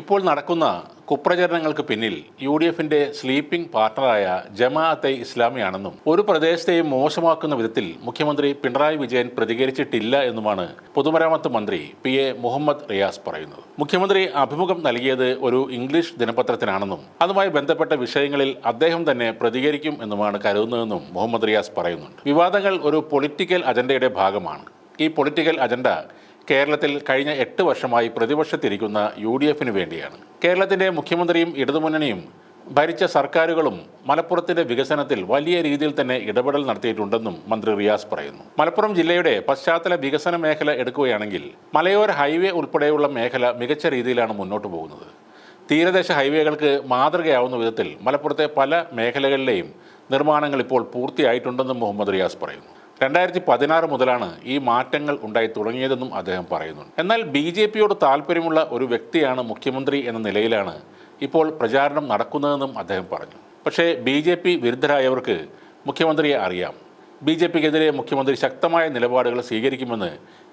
ഇപ്പോൾ നടക്കുന്ന കുപ്രചരണങ്ങൾക്ക് പിന്നിൽ യു ഡി എഫിന്റെ സ്ലീപ്പിംഗ് പാർട്ണറായ ജമാഅത്തെ ഇസ്ലാമിയാണെന്നും ഒരു പ്രദേശത്തെയും മോശമാക്കുന്ന വിധത്തിൽ മുഖ്യമന്ത്രി പിണറായി വിജയൻ പ്രതികരിച്ചിട്ടില്ല എന്നുമാണ് പൊതുമരാമത്ത് മന്ത്രി പി എ മുഹമ്മദ് റിയാസ് പറയുന്നത്. മുഖ്യമന്ത്രി അഭിമുഖം നൽകിയത് ഒരു ഇംഗ്ലീഷ് ദിനപത്രത്തിനാണെന്നും അതുമായി ബന്ധപ്പെട്ട വിഷയങ്ങളിൽ അദ്ദേഹം തന്നെ പ്രതികരിക്കും എന്നുമാണ് കരുതുന്നതെന്നും മുഹമ്മദ് റിയാസ് പറയുന്നുണ്ട്. വിവാദങ്ങൾ ഒരു പൊളിറ്റിക്കൽ അജണ്ടയുടെ ഭാഗമാണ്. ഈ പൊളിറ്റിക്കൽ അജണ്ട കേരളത്തിൽ കഴിഞ്ഞ എട്ട് വർഷമായി പ്രതിപക്ഷത്തിരിക്കുന്ന യു ഡി എഫിന് വേണ്ടിയാണ്. കേരളത്തിന്റെ മുഖ്യമന്ത്രിയും ഇടതുമുന്നണിയും ഭരിച്ച സർക്കാരുകളും മലപ്പുറത്തിന്റെ വികസനത്തിൽ വലിയ രീതിയിൽ തന്നെ ഇടപെടൽ നടത്തിയിട്ടുണ്ടെന്നും മന്ത്രി റിയാസ് പറയുന്നു. മലപ്പുറം ജില്ലയുടെ പശ്ചാത്തല വികസന മേഖല എടുക്കുകയാണെങ്കിൽ മലയോര ഹൈവേ ഉൾപ്പെടെയുള്ള മേഖല മികച്ച രീതിയിലാണ് മുന്നോട്ട് പോകുന്നത്. തീരദേശ ഹൈവേകൾക്ക് മാതൃകയാവുന്ന വിധത്തിൽ മലപ്പുറത്തെ പല മേഖലകളിലെയും നിർമ്മാണങ്ങൾ ഇപ്പോൾ പൂർത്തിയായിട്ടുണ്ടെന്നും മുഹമ്മദ് റിയാസ് പറയുന്നു. രണ്ടായിരത്തി പതിനാറ് മുതലാണ് ഈ മാറ്റങ്ങൾ ഉണ്ടായി തുടങ്ങിയതെന്നും അദ്ദേഹം പറയുന്നുണ്ട്. എന്നാൽ ബി ജെ പിയോട് താല്പര്യമുള്ള ഒരു വ്യക്തിയാണ് മുഖ്യമന്ത്രി എന്ന നിലയിലാണ് ഇപ്പോൾ പ്രചാരണം നടക്കുന്നതെന്നും അദ്ദേഹം പറഞ്ഞു. പക്ഷേ ബി ജെ പി വിരുദ്ധരായവർക്ക് മുഖ്യമന്ത്രിയെ അറിയാം. ബി ജെ പിക്കെതിരെ മുഖ്യമന്ത്രി ശക്തമായ നിലപാടുകൾ സ്വീകരിക്കുമെന്ന്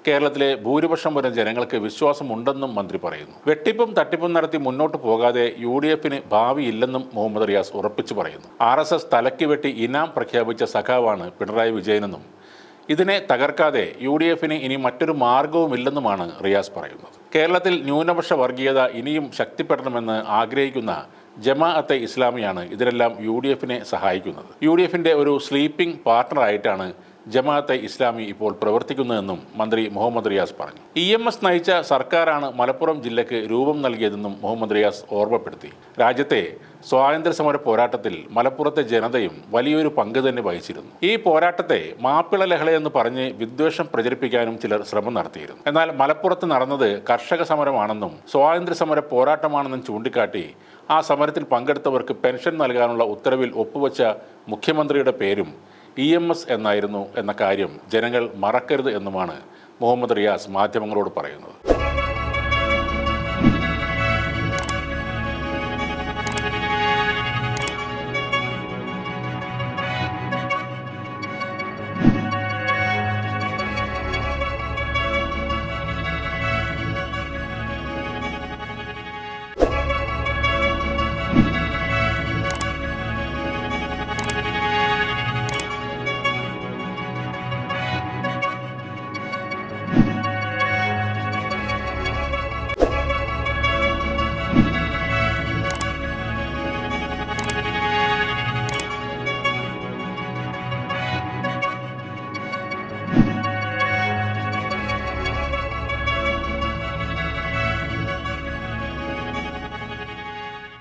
കേരളത്തിലെ ഭൂരിപക്ഷം വരുന്ന ജനങ്ങൾക്ക് വിശ്വാസമുണ്ടെന്നും മന്ത്രി പറയുന്നു. വെട്ടിപ്പും തട്ടിപ്പും നടത്തി മുന്നോട്ട് പോകാതെ യു ഡി എഫിന് ഭാവിയില്ലെന്നും മുഹമ്മദ് റിയാസ് ഉറപ്പിച്ചു പറയുന്നു. ആർ എസ് എസ് തലയ്ക്ക് വെട്ടി ഇനാം പ്രഖ്യാപിച്ച സഖാവാണ് പിണറായി വിജയനെന്നും ഇതിനെ തകർക്കാതെ യു ഡി എഫിന് ഇനി മറ്റൊരു മാർഗവുമില്ലെന്നുമാണ് റിയാസ് പറയുന്നത്. കേരളത്തിൽ ന്യൂനപക്ഷ വർഗീയത ഇനിയും ശക്തിപ്പെടണമെന്ന് ആഗ്രഹിക്കുന്ന ജമാഅത്തെ ഇസ്ലാമിയാണ് ഇതിനെല്ലാം യു ഡി എഫിനെ സഹായിക്കുന്നത്. യു ഡി എഫിന്റെ ഒരു സ്ലീപ്പിംഗ് പാർട്ണറായിട്ടാണ് ജമാഅത്തെ ഇസ്ലാമി ഇപ്പോൾ പ്രവർത്തിക്കുന്നതെന്നും മന്ത്രി മുഹമ്മദ് റിയാസ് പറഞ്ഞു. ഇ എം എസ് നയിച്ച സർക്കാരാണ് മലപ്പുറം ജില്ലയ്ക്ക് രൂപം നൽകിയതെന്നും മുഹമ്മദ് റിയാസ് ഓർമ്മപ്പെടുത്തി. രാജ്യത്തെ സ്വാതന്ത്ര്യ സമര പോരാട്ടത്തിൽ മലപ്പുറത്തെ ജനതയും വലിയൊരു പങ്ക് തന്നെ വഹിച്ചിരുന്നു. ഈ പോരാട്ടത്തെ മാപ്പിള ലഹള എന്ന് പറഞ്ഞ് വിദ്വേഷം പ്രചരിപ്പിക്കാനും ചിലർ ശ്രമം നടത്തിയിരുന്നു. എന്നാൽ മലപ്പുറത്ത് നടന്നത് കർഷക സമരമാണെന്നും സ്വാതന്ത്ര്യ സമര പോരാട്ടമാണെന്നും ചൂണ്ടിക്കാട്ടി ആ സമരത്തിൽ പങ്കെടുത്തവർക്ക് പെൻഷൻ നൽകാനുള്ള ഉത്തരവിൽ ഒപ്പുവെച്ച മുഖ്യമന്ത്രിയുടെ പേരും ഇ എം എസ് എന്നായിരുന്നു എന്ന കാര്യം ജനങ്ങൾ മറക്കരുത് എന്നുമാണ് മുഹമ്മദ് റിയാസ് മാധ്യമങ്ങളോട് പറയുന്നത്.